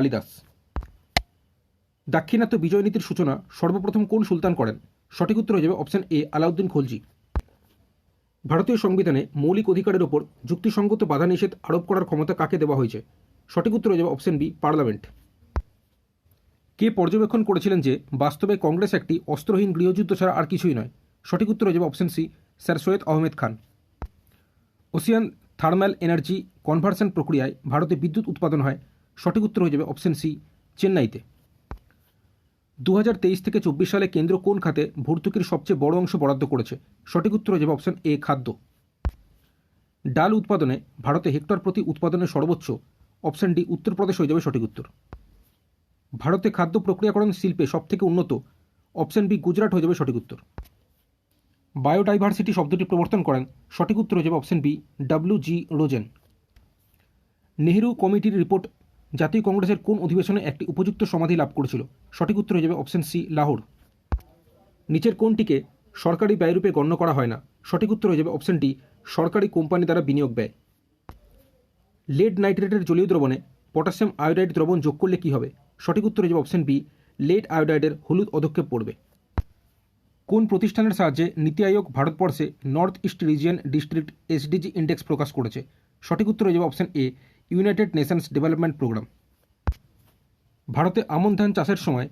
কালিদাস দাক্ষিণাত্য বিজয় নীতির সূচনা সর্বপ্রথম কোন সুলতান করেন? সঠিক উত্তর হয়ে যাবে অপশন এ আলাউদ্দিন খলজি। ভারতীয় সংবিধানে মৌলিক অধিকারের ওপর যুক্তিসঙ্গত বাধা নিষেধ আরোপ করার ক্ষমতা কাকে দেওয়া হয়েছে? সঠিক উত্তর হয়ে যাবে অপশন বি পার্লামেন্ট। কে পর্যবেক্ষণ করেছিলেন যে বাস্তবে কংগ্রেস একটি অস্ত্রহীন গৃহযুদ্ধ ছাড়া আর কিছুই নয়? সঠিক উত্তর হয়ে যাবে option C sir Syed Ahmed Khan. Ocean thermal energy conversion প্রক্রিয়ায় ভারতে বিদ্যুৎ উৎপাদন হয় সঠিক উত্তর হয়ে যাবে অপশন সি চেন্নাইতে। দু হাজার তেইশ থেকে চব্বিশ সালে কেন্দ্র কোন খাতে ভর্তুকির সবচেয়ে বড় অংশ বরাদ্দ করেছে? সঠিক উত্তর হয়ে যাবে অপশন এ খাদ্য। ডাল উৎপাদনে ভারতে হেক্টর প্রতি উৎপাদনের সর্বোচ্চ অপশন ডি উত্তরপ্রদেশ হয়ে যাবে সঠিক উত্তর। ভারতে খাদ্য প্রক্রিয়াকরণ শিল্পে সবথেকে উন্নত অপশন বি গুজরাট হয়ে যাবে সঠিক উত্তর। বায়োডাইভার্সিটি শব্দটি প্রবর্তন করেন, সঠিক উত্তর হয়ে যাবে option B W G Rosen Nehru কমিটির রিপোর্ট জাতীয় কংগ্রেসের কোন অধিবেশনে একটি উপযুক্ত সমাধি লাভ করেছিল? সঠিক উত্তর হয়ে যাবে অপশন সি লাহোর। নিচের কোনটিকে সরকারি ব্যয়রূপে গণ্য করা হয় না। সঠিক উত্তর হয়ে যাবে অপশন ডি সরকারি কোম্পানি দ্বারা বিনিয়োগ ব্যয়। লেড নাইট্রেটের জলীয় দ্রবণে পটাশিয়াম আয়োডাইড দ্রবণ যোগ করলে কী হবে? সঠিক উত্তর হয়ে যাবে অপশন বি লেড আয়োডাইডের হলুদ অধক্ষেপ পড়বে। কোন প্রতিষ্ঠানের সাহায্যে নীতি আয়োগ ভারতবর্ষে north east region district SDG index প্রকাশ করেছে? সঠিক উত্তর হয়ে যাবে option A United Nations development programme ভারতে আমন ধান চাষের সময়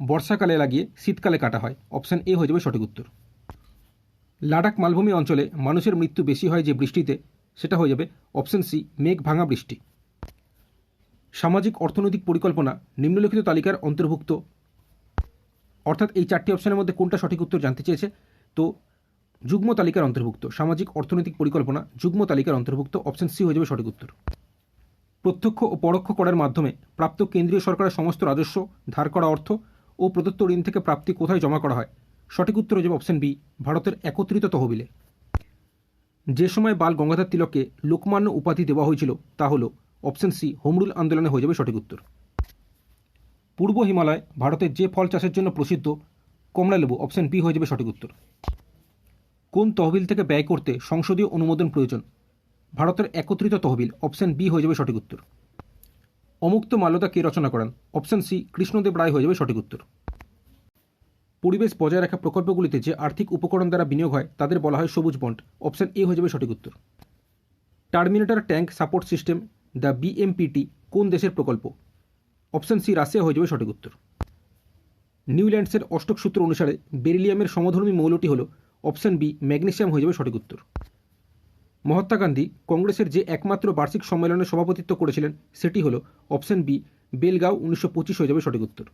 বর্ষাকালে লাগিয়ে শীতকালে কাটা হয়। অপশন এ হয়ে যাবে সঠিক উত্তর। লাদাখ মালভূমি অঞ্চলে মানুষের মৃত্যু বেশি হয় যে বৃষ্টিতে, সেটা হয়ে যাবে অপশন সি মেঘ ভাঙা বৃষ্টি। সামাজিক অর্থনৈতিক পরিকল্পনা নিম্নলিখিত তালিকার অন্তর্ভুক্ত। অর্থাৎ এই চারটি অপশনের মধ্যে কোনটা সঠিক উত্তর জানতে চেয়েছে? তো যুগ্ম তালিকার অন্তর্ভুক্ত। সামাজিক, অর্থনৈতিক পরিকল্পনা, যুগ্ম তালিকার অন্তর্ভুক্ত অপশন সি হয়ে যাবে সঠিক উত্তর। প্রত্যক্ষ ও পরোক্ষ করের মাধ্যমে প্রাপ্ত কেন্দ্রীয় সরকারের সমস্ত রাজস্ব, ধার করা অর্থ ও প্রদত্ত ঋণ থেকে প্রাপ্তি কোথায় জমা করা হয়? সঠিক উত্তর হয়ে যাবে অপশন বি ভারতের একত্রিত তহবিলে। যে সময় বাল গঙ্গাধর তিলককে লোকমান্য উপাধি দেওয়া হয়েছিল, তা হল অপশন সি হোমরুল আন্দোলনে হয়ে যাবে সঠিক উত্তর। পূর্ব হিমালয়, ভারতের যে ফল চাষের জন্য প্রসিদ্ধ কমলালেবু অপশন বি হয়ে যাবে সঠিক উত্তর। কোন তহবিল থেকে ব্যয় করতে সংসদীয় অনুমোদন প্রয়োজন? ভারতের একত্রিত তহবিল, অপশন বি হয়ে যাবে সঠিক উত্তর। অমুক্ত মাল্যদা কে রচনা করেন? অপশন সি, কৃষ্ণদেব রায় হয়ে যাবে সঠিক উত্তর। পরিবেশ বজায় রাখা প্রকল্পগুলিতে যে আর্থিক উপকরণ দ্বারা বিনিয়োগ হয়, তাদের বলা হয় সবুজ বন্ড। অপশন এ হয়ে যাবে সঠিক উত্তর। Terminator tank support system, the BMPT, কোন দেশের প্রকল্প? অপশন সি, রাশিয়া হয়ে যাবে সঠিক উত্তর। নিউল্যান্ডসের অষ্টক সূত্র অনুসারে, বেরিলিয়ামের সমধর্মী মৌলটি হল অপশন বি ম্যাগনেশিয়াম হয়ে যাবে সঠিক উত্তর। মহাত্মা গান্ধী কংগ্রেসের যে একমাত্র বার্ষিক সম্মেলনে সভাপতিত্ব করেছিলেন, সেটি হল অপশান বি, বেলগাঁও উনিশশো পঁচিশ হয়ে যাবে সঠিক উত্তর।